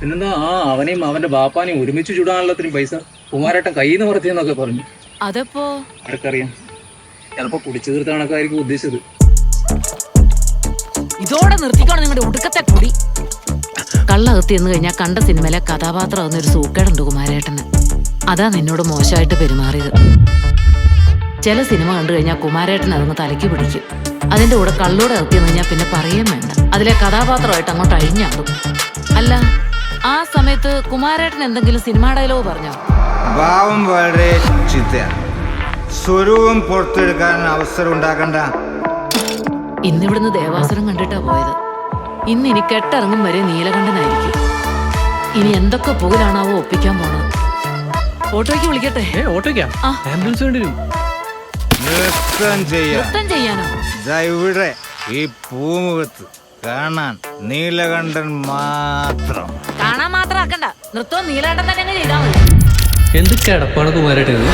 പിന്നെന്താ? ആ അവനെയും അവന്റെ ബാപ്പാനെയും ഒരുമിച്ച് ചുടാനുള്ള പൈസ കുമാരേട്ടൻ കയ്യിൽ നിന്ന് പറത്തിയെന്നൊക്കെ പറഞ്ഞു. അതപ്പോ? ആർക്കറിയാം. ചിലപ്പോ കുടിച്ചു തീർത്ത കണക്കായിരിക്കും ഉദ്ദേശിച്ചത്. ഇതോടെ നിർത്തിക്കോണം നിങ്ങളുടെ ഒടുക്കത്തെ കുടി കള്ളകത്തി എന്ന് കഴിഞ്ഞാൽ കണ്ട സിനിമയിലെ കഥാപാത്രം എന്നൊരു സൂക്കേടുണ്ട് കുമാരേട്ടന്. അതാ നിന്നോട് മോശമായിട്ട് പെരുമാറിയത്. ചില സിനിമ കണ്ടു കഴിഞ്ഞാൽ കുമാരേട്ടൻ അതങ്ങ് തലയ്ക്ക് പിടിക്കും. അതിന്റെ കൂടെ കള്ളോടെ നിർത്തിയെന്ന് കഴിഞ്ഞാൽ പിന്നെ പറയുകയും വേണ്ട. അതിലെ കഥാപാത്രമായിട്ട് അങ്ങോട്ട് അഴിഞ്ഞാടും അല്ല ആ സമയത്ത് കുമാരേട്ടൻ എന്തെങ്കിലും സിനിമാ ഡയലോഗ് പറഞ്ഞോ? ഭാവം വളരെ ചിത്തയാണ് സ്വരൂപം പുറത്തെടുക്കാൻ അവസരം ഉണ്ടാക്കണ്ട. ഇന്നിവിടുന്ന് ദേവാസുരം കണ്ടിട്ടാ പോയത്. ഇന്ന് ഇനി കെട്ടിറങ്ങും വരെ നീലകണ്ഠനായിരിക്കും. ഇനി എന്തൊക്കെ പുകലാണാവോ ഒപ്പിക്കാൻ പോണത്. ഓട്ടോയ്ക്ക് വിളിക്കട്ടെ? ഏ ഓട്ടോയ്ക്കാ? ആംബുലൻസ് വേണ്ടി വരും നൃത്തം ചെയ്യാൻ നൃത്തം ചെയ്യാനോ? ദാ ഇവിടെ ഈ പൂമുഖത്ത്. കാണാൻ നീലകണ്ഠൻ മാത്രം. കാണാൻ മാത്രം ആക്കണ്ട. നൃത്തം നീലകണ്ഠൻ തന്നെ ചെയ്താൽ മതി. എന്ത് കിടപ്പാണ് കുമാരേട്ടത്?